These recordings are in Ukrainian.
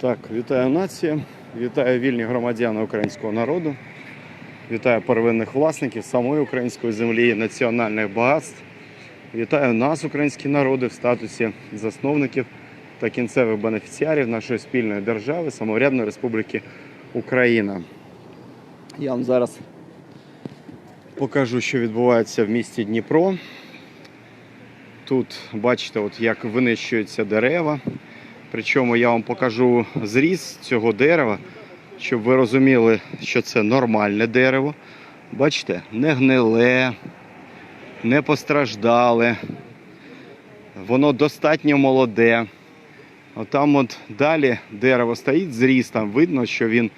Так, вітаю нація, вітаю вільні громадяни українського народу, вітаю первинних власників самої української землі, і національних багатств. Вітаю нас, українські народи, в статусі засновників та кінцевих бенефіціарів нашої спільної держави, самоврядної Республіки Україна. Я вам зараз покажу, що відбувається в місті Дніпро. Тут бачите, от як винищуються дерева. Причому я вам покажу зріз цього дерева, щоб ви розуміли, що це нормальне дерево. Бачите, не гниле, не постраждале. Воно достатньо молоде. Отам от далі дерево стоїть зріз, там видно, що він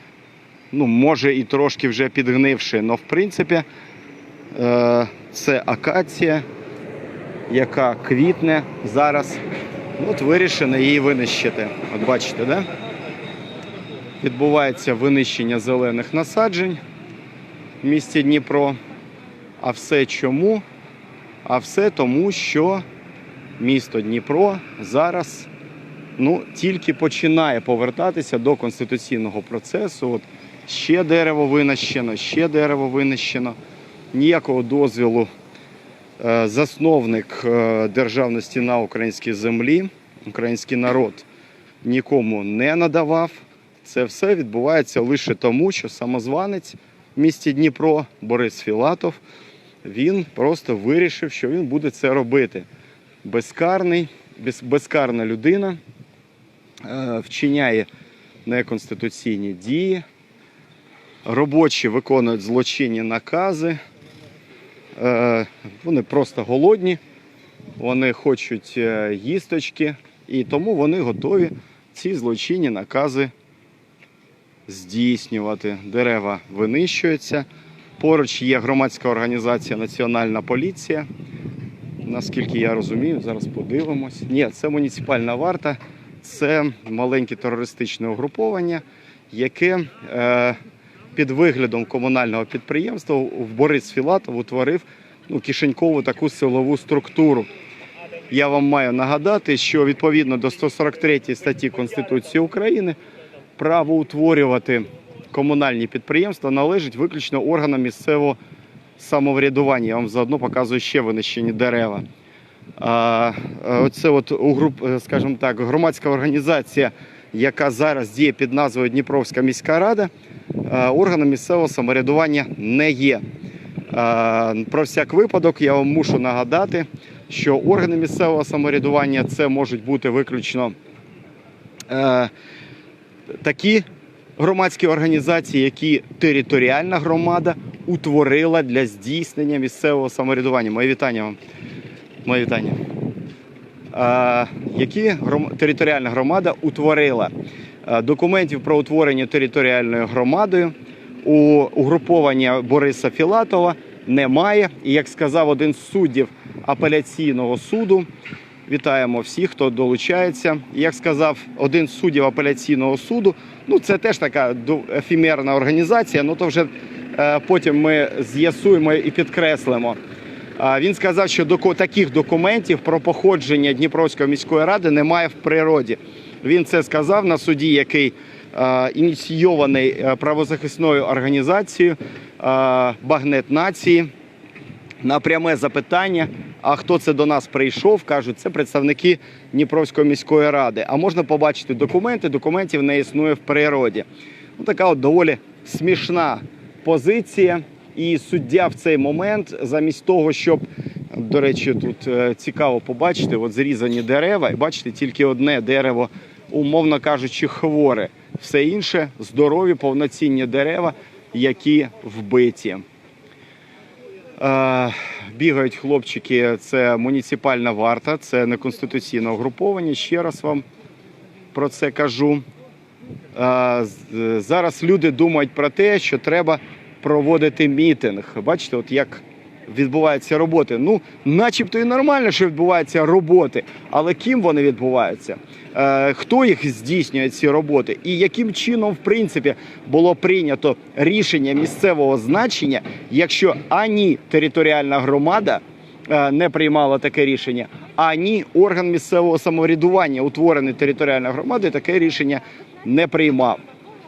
ну, може і трошки вже підгнивши. але в принципі е, це акація, яка квітне зараз. От вирішено її винищити. От бачите, да? Відбувається винищення зелених насаджень в місті Дніпро. А все чому? А все тому, що місто Дніпро зараз ну, тільки починає повертатися до конституційного процесу. От ще дерево винищено, ще дерево винищено. Ніякого дозвілу засновник е, державності на українській землі, український народ нікому не надавав. Це все відбувається лише тому, що самозванець в місті Дніпро Борис Філатов він просто вирішив, що він буде це робити. Безкарний, без, безкарна людина е, вчиняє неконституційні дії. Робочі виконують злочинні накази. Е, вони просто голодні, вони хочуть е, їсточки, і тому вони готові ці злочинні накази здійснювати. Дерева винищуються. Поруч є громадська організація Національна поліція. Наскільки я розумію, зараз подивимось. Ні, це муніципальна варта, це маленьке терористичне угруповання, яке е, під виглядом комунального підприємства в Борис Філатов утворив ну, кишенькову таку силову структуру. Я вам маю нагадати, що відповідно до 143 статті Конституції України право утворювати комунальні підприємства належить виключно органам місцевого самоврядування. Я вам заодно показую ще винищені дерева. Оце от е, скажімо так, громадська організація, яка зараз діє під назвою Дніпровська міська рада, органом місцевого самоврядування не є. Про всяк випадок я вам мушу нагадати, що органи місцевого самоврядування це можуть бути виключно е, такі громадські організації, які територіальна громада утворила для здійснення місцевого самоврядування. Моє вітання вам. Моє вітання. Які територіальна громада утворила документів про утворення територіальною громадою у угруповання Бориса Філатова немає. І як сказав один з суддів апеляційного суду, вітаємо всіх, хто долучається. Як сказав один з суддів апеляційного суду, ну це теж така ефемерна організація, ну то вже е, потім ми з'ясуємо і підкреслимо. Він сказав, що таких документів про походження Дніпровської міської ради немає в природі. Він це сказав на суді, який ініційований правозахисною організацією Багнет Нації. На пряме запитання, а хто це до нас прийшов, кажуть, це представники Дніпровської міської ради. А можна побачити документи, документів не існує в природі. Ну, така от доволі смішна позиція. І суддя в цей момент, замість того, щоб, до речі, тут е, цікаво побачити, от зрізані дерева, і бачите, тільки одне дерево, умовно кажучи, хворе. Все інше здорові, повноцінні дерева, які вбиті. Е, Бігають хлопчики, це муніципальна варта, це неконституційне угруповання. Ще раз вам про це кажу. Е, Зараз люди думають про те, що треба проводити мітинг. Бачите, от як відбуваються роботи. Ну, начебто і нормально, що відбуваються роботи, але ким вони відбуваються? Е, Хто їх здійснює ці роботи? І яким чином, в принципі, було прийнято рішення місцевого значення, якщо ані територіальна громада е, не приймала таке рішення, ані орган місцевого самоврядування, утворений територіальною громадою, таке рішення не приймав.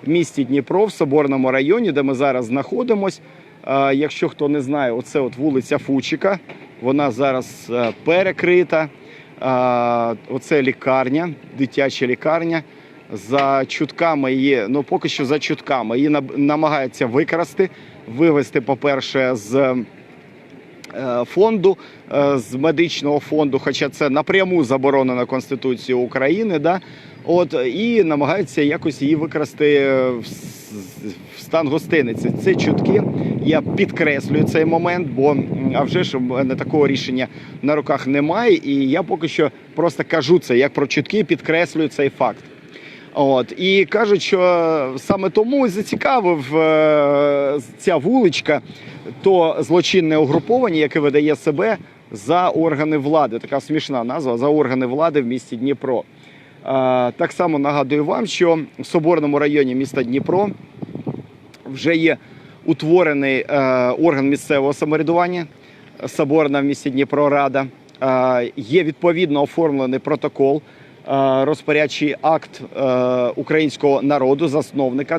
В місті Дніпро, в Соборному районі, де ми зараз знаходимось. Якщо хто не знає, оце от вулиця Фучика. Вона зараз е, перекрита. Оце лікарня, дитяча лікарня. За чутками її, ну поки що за чутками, її намагаються викрасти, вивести, по-перше, з е, фонду, е, з медичного фонду, хоча це напряму заборонено Конституцією України. Да? От, і намагаються якось її викрасти стан гостиниці. Це чутки. Я підкреслюю цей момент, бо а вже ж мене такого рішення на руках немає. І я поки що просто кажу це як про чутки, підкреслюю цей факт. От і кажуть, що саме тому зацікавив е, ця вуличка, то злочинне угруповання, яке видає себе за органи влади. Така смішна назва за органи влади в місті Дніпро. Е, так само нагадую вам, що в Соборному районі міста Дніпро вже є утворений е, орган місцевого самоврядування Соборна в місті Дніпро Рада. Е, є відповідно оформлений протокол, е, розпорядчий акт українського народу, засновника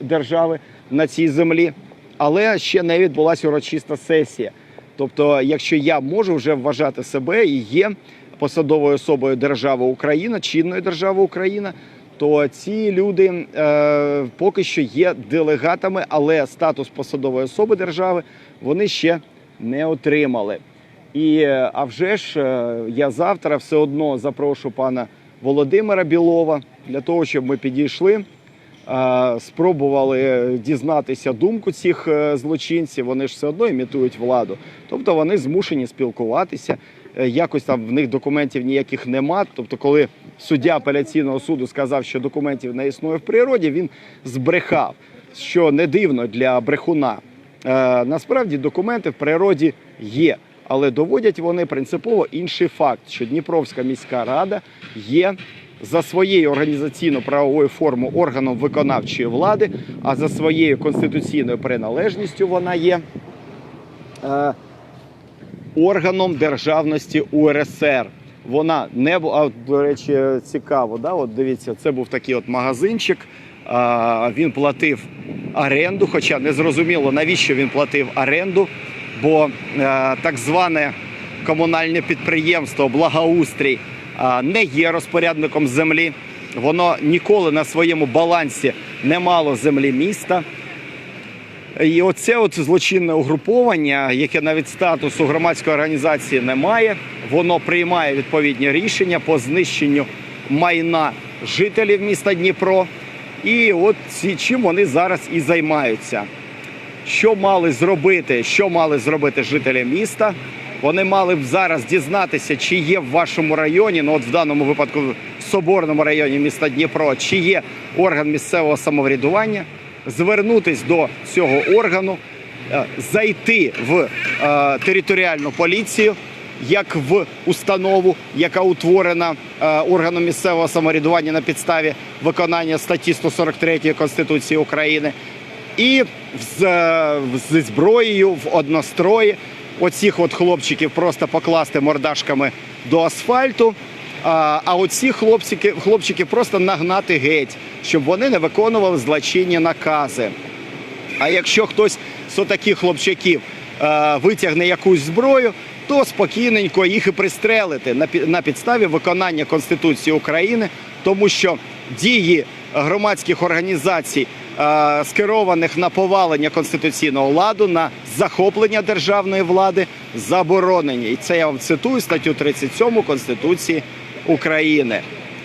держави на цій землі. Але ще не відбулася урочиста сесія. Тобто, якщо я можу вже вважати себе і є посадовою особою держави Україна, чинної держави Україна, то ці люди е, поки що є делегатами, але статус посадової особи держави вони ще не отримали. І е, а вже ж е, я завтра все одно запрошу пана Володимира Білова для того, щоб ми підійшли, е, спробували дізнатися думку цих злочинців. Вони ж все одно імітують владу. Тобто вони змушені спілкуватися. Якось там в них документів ніяких нема. Тобто, коли суддя апеляційного суду сказав, що документів не існує в природі, він збрехав, що не дивно для брехуна. Е, насправді документи в природі є, але доводять вони принципово інший факт, що Дніпровська міська рада є за своєю організаційно-правовою формою органом виконавчої влади, а за своєю конституційною приналежністю вона є е, органом державності УРСР. Вона не бу- а, до речі, цікаво. Да? От дивіться, це був такий от магазинчик. Він платив оренду, хоча не зрозуміло, навіщо він платив оренду, бо е, так зване комунальне підприємство Благоустрій не є розпорядником землі. Воно ніколи на своєму балансі не мало землі міста. І оце от злочинне угруповання, яке навіть статусу громадської організації не має, воно приймає відповідні рішення по знищенню майна жителів міста Дніпро. І от чим вони зараз і займаються. Що мали зробити, що мали зробити жителі міста? Вони мали б зараз дізнатися, чи є в вашому районі, ну от в даному випадку в Соборному районі міста Дніпро, чи є орган місцевого самоврядування, звернутись до цього органу, е, зайти в е, територіальну поліцію як в установу, яка утворена е, органом місцевого самоврядування на підставі виконання статті 143 Конституції України, і з, зі зброєю в однострої оцих от хлопчиків просто покласти мордашками до асфальту. А, оці хлопчики, хлопчики просто нагнати геть, щоб вони не виконували злочинні накази. А якщо хтось з отаких хлопчаків е, витягне якусь зброю, то спокійненько їх і пристрелити на, на підставі виконання Конституції України, тому що дії громадських організацій, е, скерованих на повалення конституційного ладу, на захоплення державної влади, заборонені. І це я вам цитую статтю 37 Конституції України.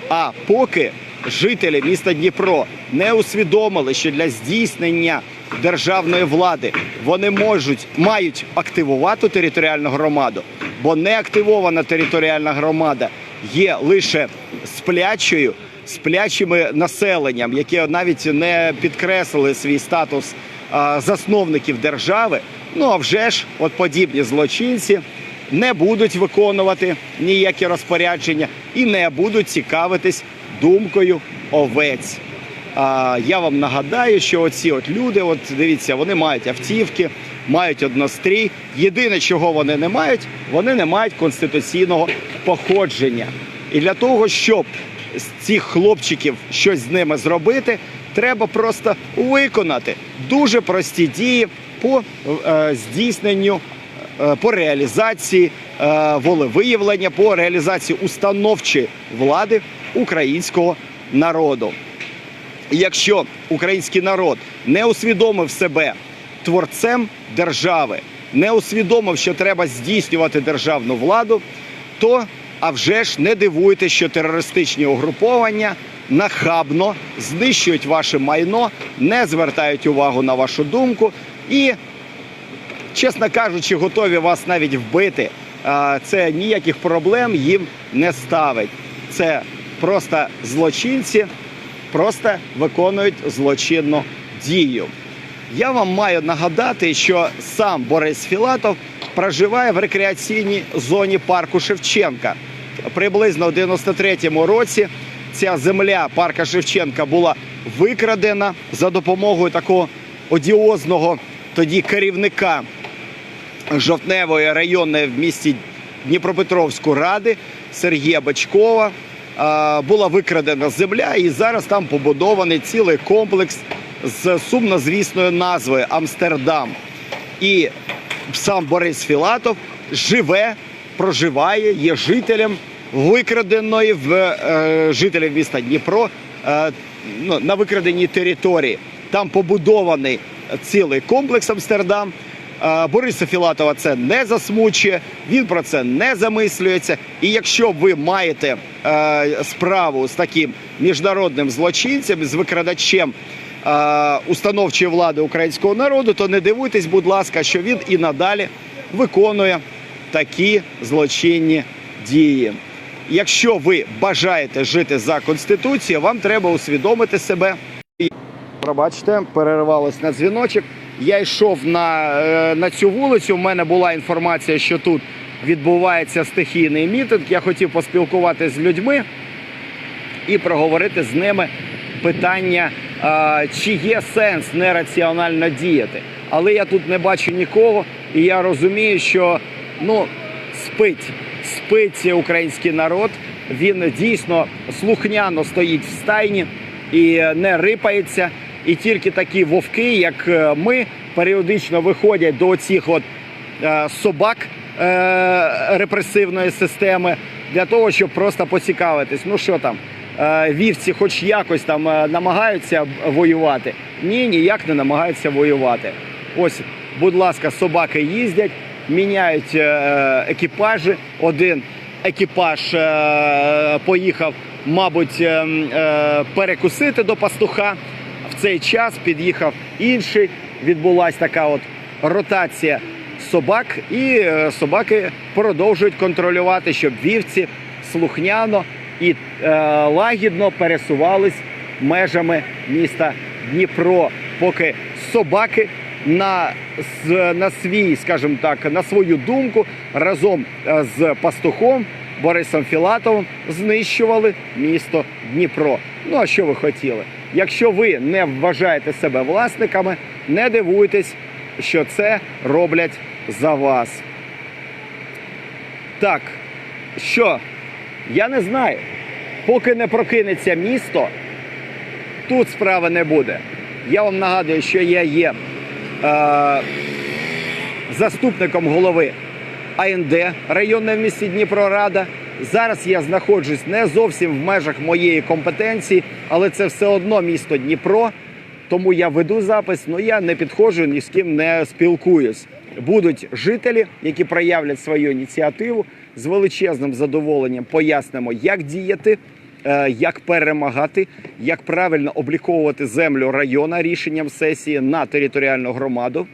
А поки жителі міста Дніпро не усвідомили, що для здійснення державної влади вони можуть мають активувати територіальну громаду, бо неактивована територіальна громада є лише сплячою, сплячими населенням, яке навіть не підкреслили свій статус засновників держави. Ну а вже ж, от подібні злочинці не будуть виконувати ніякі розпорядження і не будуть цікавитись думкою овець. А, я вам нагадаю, що оці от люди, от дивіться, вони мають автівки, мають однострій. Єдине, чого вони не мають, вони не мають конституційного походження. І для того, щоб з цих хлопчиків щось з ними зробити, треба просто виконати дуже прості дії по е, здійсненню, по реалізації е, волевиявлення, по реалізації установчої влади українського народу. Якщо український народ не усвідомив себе творцем держави, не усвідомив, що треба здійснювати державну владу, то а вже ж не дивуйтесь, що терористичні угруповання нахабно знищують ваше майно, не звертають увагу на вашу думку і, чесно кажучи, готові вас навіть вбити. Це ніяких проблем їм не ставить. Це просто злочинці, просто виконують злочинну дію. Я вам маю нагадати, що сам Борис Філатов проживає в рекреаційній зоні парку Шевченка. Приблизно в 93-му році ця земля парка Шевченка була викрадена за допомогою такого одіозного тоді керівника жовтневої районної в місті Дніпропетровську ради Сергія Бачкова. Була викрадена земля, і зараз там побудований цілий комплекс з сумнозвісною назвою Амстердам. І сам Борис Філатов живе, проживає, є жителем викраденої в е, жителів міста Дніпро е, ну, на викраденій території. Там побудований цілий комплекс Амстердам. Е, Бориса Філатова це не засмучує, він про це не замислюється. І якщо ви маєте е, справу з таким міжнародним злочинцем, з викрадачем е, установчої влади українського народу, то не дивуйтесь, будь ласка, що він і надалі виконує такі злочинні дії. Якщо ви бажаєте жити за конституцією, вам треба усвідомити себе. Пробачте, перервалось на дзвіночок. Я йшов на, е, на цю вулицю. У мене була інформація, що тут відбувається стихійний мітинг. Я хотів поспілкуватися з людьми і проговорити з ними питання, е, чи є сенс нераціонально діяти. Але я тут не бачу нікого, і я розумію, що ну, спить, спить український народ. Він дійсно слухняно стоїть в стайні і не рипається. І тільки такі вовки, як е, ми, періодично виходять до оцих от е, собак е, репресивної системи для того, щоб просто поцікавитись. Ну що там, вівці, хоч якось там намагаються воювати? Ні, ніяк не намагаються воювати. Ось, будь ласка, собаки їздять, міняють екіпажі. Один екіпаж поїхав, мабуть, е, е, перекусити до пастуха. Цей час під'їхав інший. Відбулася така от ротація собак, і е, собаки продовжують контролювати, щоб вівці слухняно і е, лагідно пересувались межами міста Дніпро, поки собаки на, на свій, скажімо так, на свою думку разом е, з пастухом Борисом Філатовим знищували місто Дніпро. Ну а що ви хотіли? Якщо ви не вважаєте себе власниками, не дивуйтесь, що це роблять за вас. Так, що? Я не знаю. Поки не прокинеться місто, тут справи не буде. Я вам нагадую, що я є е, заступником голови АНД районної в місті Дніпрорада. Зараз я знаходжусь не зовсім в межах моєї компетенції, але це все одно місто Дніпро. Тому я веду запис, але я не підходжу ні з ким не спілкуюсь. Будуть жителі, які проявлять свою ініціативу з величезним задоволенням пояснимо, як діяти, е, як перемагати, як правильно обліковувати землю району рішенням сесії на територіальну громаду,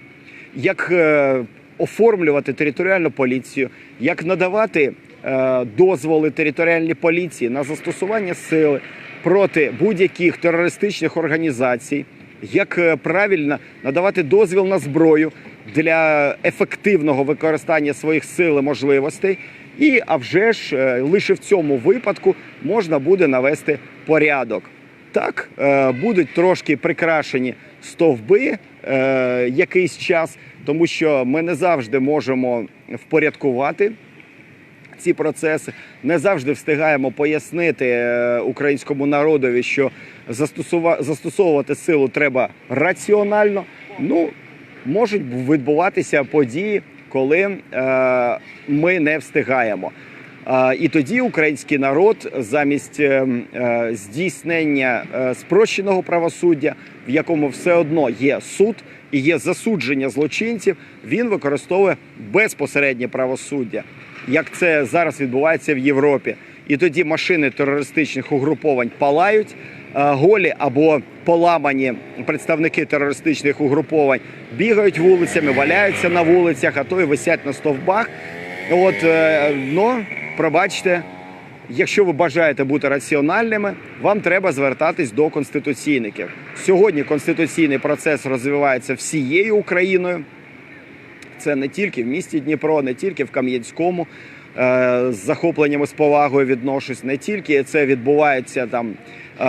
як е, оформлювати територіальну поліцію, як надавати е, дозволи територіальній поліції на застосування сили проти будь-яких терористичних організацій, як е, правильно надавати дозвіл на зброю для ефективного використання своїх сил і можливостей. І а вже ж е, лише в цьому випадку можна буде навести порядок. Так, е, будуть трошки прикрашені стовби якийсь час, тому що ми не завжди можемо впорядкувати ці процеси, не завжди встигаємо пояснити е, українському народові, що застосовувати силу треба раціонально. Ну, можуть відбуватися події, коли е, ми не встигаємо. І тоді український народ замість е, е, здійснення е, спрощеного правосуддя, в якому все одно є суд і є засудження злочинців, він використовує безпосереднє правосуддя, як це зараз відбувається в Європі. І тоді машини терористичних угруповань палають, голі або поламані представники терористичних угруповань бігають вулицями, валяються на вулицях, а то й висять на стовбах. От, ну, пробачте, якщо ви бажаєте бути раціональними, вам треба звертатись до конституційників. Сьогодні конституційний процес розвивається всією Україною. Це не тільки в місті Дніпро, не тільки в Кам'янському. Е, З захопленням і з повагою відношусь. Не тільки це відбувається там е,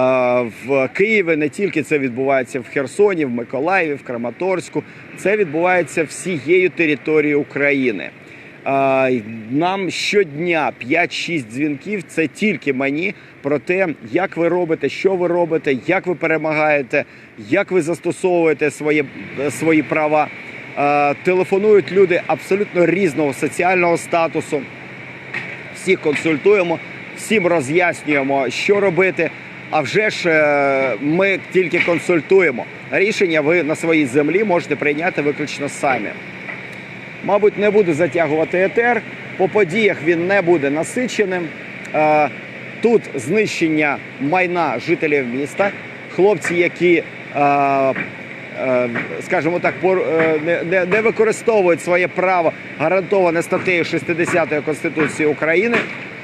в Києві, не тільки це відбувається в Херсоні, в Миколаєві, в Краматорську. Це відбувається всією територією України. Нам щодня 5-6 дзвінків. Це тільки мені про те, як ви робите, що ви робите, як ви перемагаєте, як ви застосовуєте свої, свої права. Телефонують люди абсолютно різного соціального статусу. Всіх консультуємо, всім роз'яснюємо, що робити. А вже ж е, ми тільки консультуємо. Рішення ви на своїй землі можете прийняти виключно самі. Мабуть, не буду затягувати етер. По подіях він не буде насиченим. Е, Тут знищення майна жителів міста, хлопці, які, е, е, скажімо так, не використовують своє право, гарантоване статтею 60 Конституції України.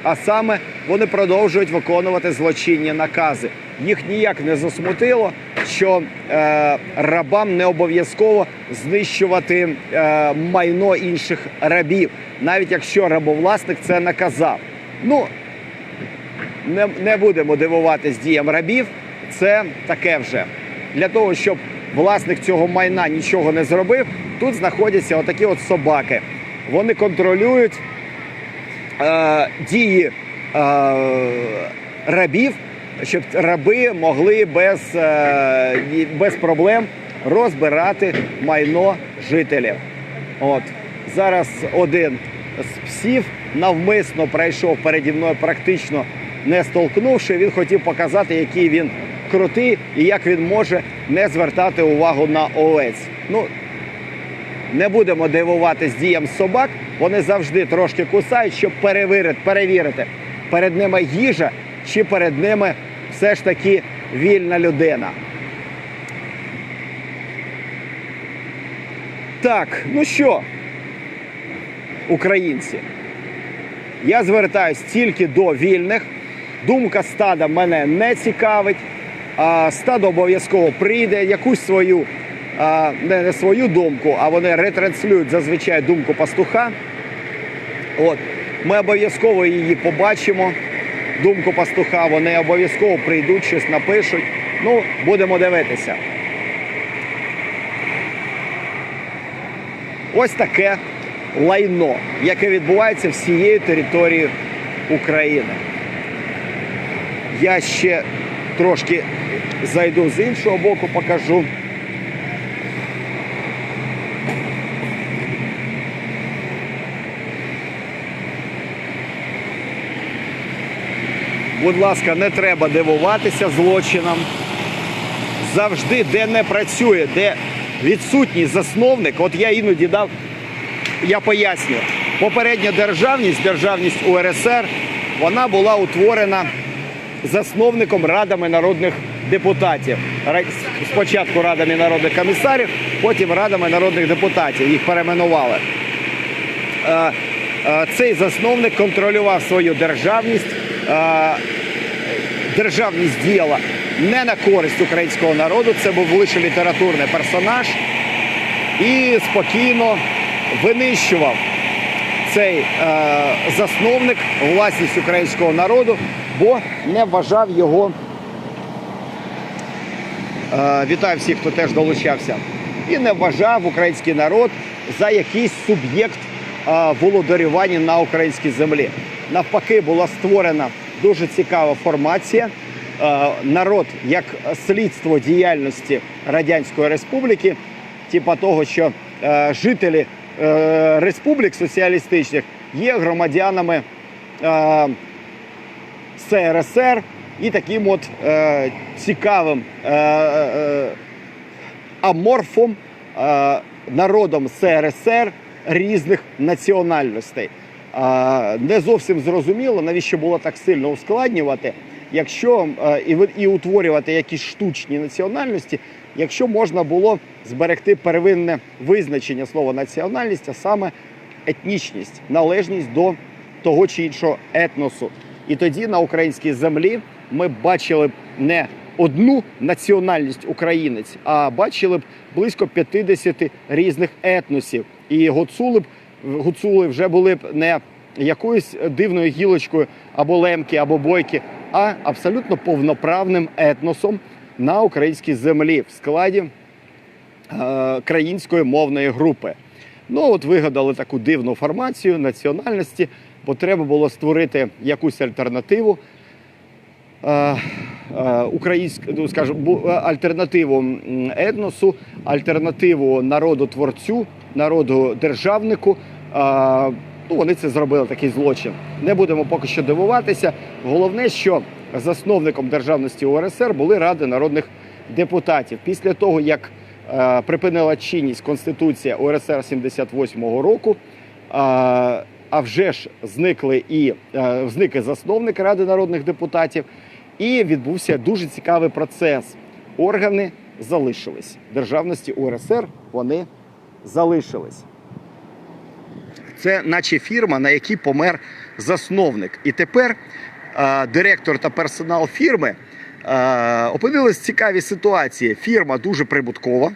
А саме вони продовжують виконувати злочинні накази. Їх ніяк не засмутило, що е, рабам не обов'язково знищувати е, майно інших рабів, навіть якщо рабовласник це наказав. Ну не, не будемо дивуватись діям рабів. Це таке вже для того, щоб власник цього майна нічого не зробив. Тут знаходяться отакі от собаки. Вони контролюють е, дії е, рабів, щоб раби могли без, е, без проблем розбирати майно жителів. От зараз один з псів навмисно пройшов переді мною практично не столкнувши. Він хотів показати, який він крутий і як він може не звертати увагу на овець. Ну, не будемо дивуватись діям собак. Вони завжди трошки кусають, щоб перевірити, перевірити, перед ними їжа чи перед ними все ж таки вільна людина. Так, ну що, українці, я звертаюсь тільки до вільних. Думка стада мене не цікавить. Стадо обов'язково прийде, якусь свою, не, не свою думку, а вони ретранслюють зазвичай думку пастуха. От, ми обов'язково її побачимо. Думку пастуха, вони обов'язково прийдуть, щось напишуть. Ну, будемо дивитися. Ось таке лайно, яке відбувається всією територією України. Я ще трошки зайду з іншого боку, покажу. Будь ласка, не треба дивуватися злочинам. Завжди, де не працює, де відсутній засновник, от я іноді дав я пояснюю. Попередня державність, державність УРСР, вона була утворена засновником радами народних депутатів. Спочатку радами народних комісарів, потім радами народних депутатів. Їх перейменували. Е, е, Цей засновник контролював свою державність. Державність діяла не на користь українського народу. Це був лише літературний персонаж і спокійно винищував цей е, засновник власність українського народу, бо не вважав його. Е, вітаю всіх, хто теж долучався. І не вважав український народ за якийсь суб'єкт е, володарювання на українській землі. навпаки була створена дуже цікава формація. Е, Народ як слідство діяльності Радянської Республіки, типа того, що е, жителі е, республік соціалістичних є громадянами СРСР і таким от цікавим аморфом, народом СРСР різних національностей. Не зовсім зрозуміло, навіщо було так сильно ускладнювати, якщо е, і, і утворювати якісь штучні національності, якщо можна було зберегти первинне визначення слова національність, а саме етнічність, належність до того чи іншого етносу. І тоді на українській землі ми бачили б не одну національність українець, а бачили б близько 50 різних етносів. І гуцули б гуцули вже були б не якоюсь дивною гілочкою або лемки, або бойки, а абсолютно повноправним етносом на українській землі в складі е, країнської мовної групи. Ну от вигадали таку дивну формацію національності, бо треба було створити якусь альтернативу. е, е, Українськ, ну, скажімо, е, альтернативу етносу, альтернативу народу творцю, народу державнику. Е, Ну, вони це зробили такий злочин. Не будемо поки що дивуватися. Головне, що засновником державності УРСР були ради народних депутатів. Після того, як е, припинила чинність Конституція УРСР 78-го року, е, а вже ж зникли і е, зник і засновник Ради народних депутатів, і відбувся дуже цікавий процес. Органи залишились. Державності УРСР вони залишились. Це наче фірма, на якій помер засновник. І тепер е, директор та персонал фірми е, опинились в цікавій ситуації. Фірма дуже прибуткова.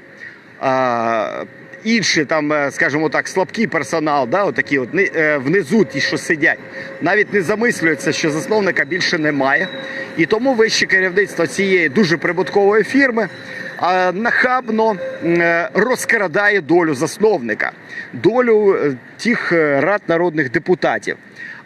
Е, інші там, е, скажімо так, слабкий персонал, да, отакі от, е, внизу ті, що сидять, навіть не замислюються, що засновника більше немає. І тому вище керівництво цієї дуже прибуткової фірми нахабно е, розкрадає долю засновника, долю е, тих е, рад народних депутатів.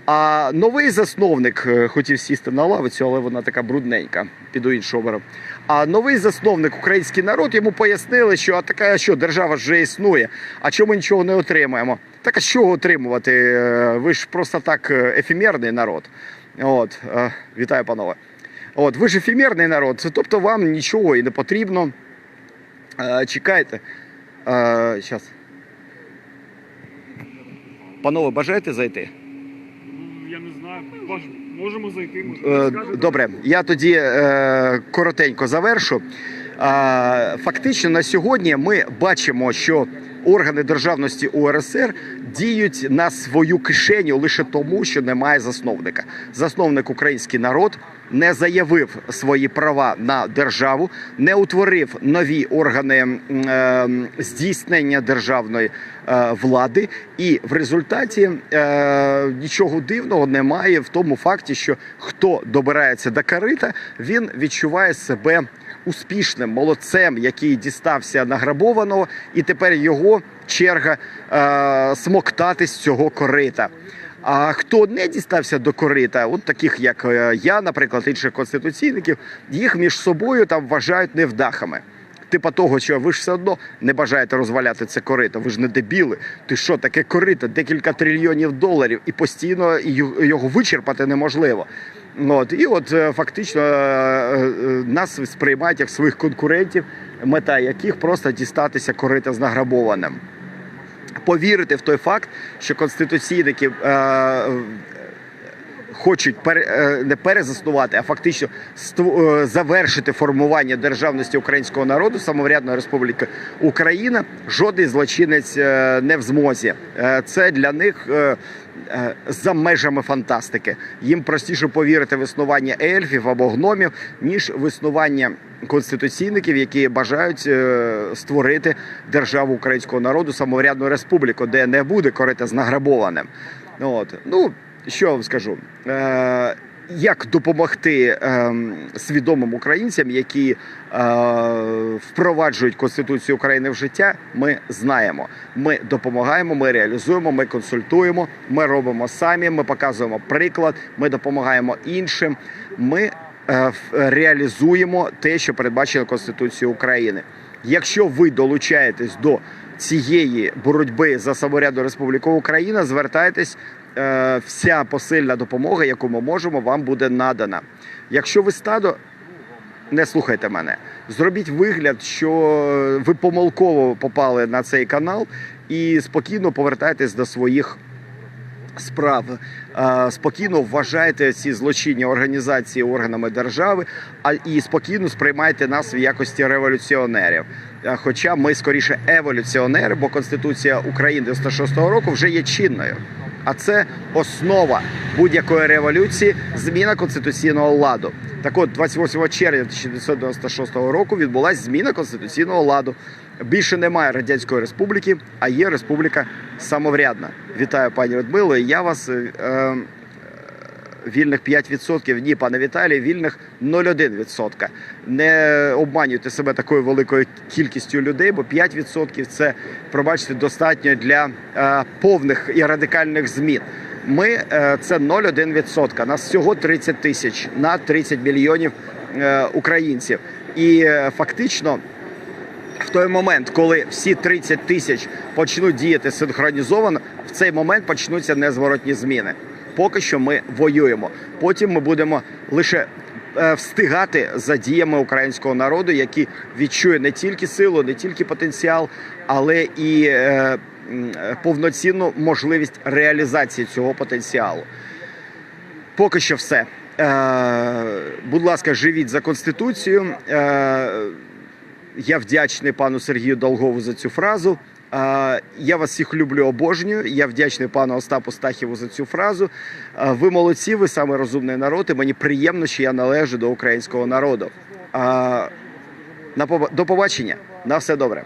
А новий засновник хотів сісти на лавицю, але вона така брудненька. Піду іншого. А новий засновник, український народ, йому пояснили, що а така що держава вже існує. А чому нічого не отримаємо? Так а чого отримувати? Ви ж просто так ефемерний народ. От, вітаю, панове. От, ви ж ефемерний народ, це, тобто вам нічого і не потрібно. Е, чекайте. Е, щас. Панове, бажаєте зайти? Ну, Я не знаю. Баж- Можемо зайти, можемо Е, Добре, я тоді е, коротенько завершу. Фактично на сьогодні ми бачимо, що органи державності УРСР діють на свою кишеню лише тому, що немає засновника. Засновник український народ не заявив свої права на державу, не утворив нові органи е, здійснення державної е, влади, і в результаті е, нічого дивного немає в тому факті, що хто добирається до корита, він відчуває себе успішним молодцем, який дістався награбованого, і тепер його черга е, смоктати з цього корита. А хто не дістався до корита, от таких як е, я, наприклад, інших конституційників, їх між собою там вважають невдахами. Типа того, що ви ж все одно не бажаєте розваляти це корито. Ви ж не дебіли. Ти що, таке корито, декілька трильйонів доларів, і постійно його вичерпати неможливо. От і от е, фактично е, е, нас сприймають як своїх конкурентів, мета яких просто дістатися корита з награбованим повірити в той факт, що конституційники хочуть не перезаснувати, а фактично завершити формування державності українського народу, самоврядної республіки Україна, жодний злочинець не в змозі. Це для них. Е, е, За межами фантастики їм простіше повірити в існування ельфів або гномів, ніж в існування конституційників, які бажають е, створити державу українського народу, самоврядну республіку, де не буде корита з награбованим. От ну що я вам скажу. Е, як допомогти ем, свідомим українцям, які е, впроваджують Конституцію України в життя, ми знаємо. Ми допомагаємо, ми реалізуємо, ми консультуємо, ми робимо самі, ми показуємо приклад, ми допомагаємо іншим. Ми е, реалізуємо те, що передбачено Конституцією України. Якщо ви долучаєтесь до цієї боротьби за саморядну Республіку Україна, звертайтесь. Е, Вся посильна допомога, яку ми можемо, вам буде надана. Якщо ви стадо, не слухайте мене. Зробіть вигляд, що ви помилково попали на цей канал і спокійно повертайтесь до своїх справ. Е, Спокійно вважайте ці злочинні організації органами держави, а і спокійно сприймайте нас в якості революціонерів. Е, Хоча ми скоріше еволюціонери, бо Конституція України 96-го року вже є чинною. А це основа будь-якої революції зміна конституційного ладу. Так от, 28 червня 1996 року відбулася зміна конституційного ладу. Більше немає радянської республіки, а є республіка самоврядна. Вітаю, пані Людмило. і Я вас е, вільних 5%. Ні, пане Віталій, вільних 0,1%. Не обманюйте себе такою великою кількістю людей, бо 5% це, пробачте, достатньо для е, повних і радикальних змін. Ми е, це 0,1%. Нас всього 30 тисяч на 30 мільйонів е, українців. І е, фактично в той момент, коли всі 30 тисяч почнуть діяти синхронізовано, в цей момент почнуться незворотні зміни. Поки що ми воюємо. Потім ми будемо лише е, встигати за діями українського народу, який відчує не тільки силу, не тільки потенціал, але і е, е, повноцінну можливість реалізації цього потенціалу. Поки що все. Будь ласка, живіть за конституцію. Я вдячний пану Сергію Долгову за цю фразу. Я вас всіх люблю, обожнюю. Я вдячний пану Остапу Стахіву за цю фразу. Ви молодці, ви саме розумний народ, і мені приємно, що я належу до українського народу. На До побачення. На все добре.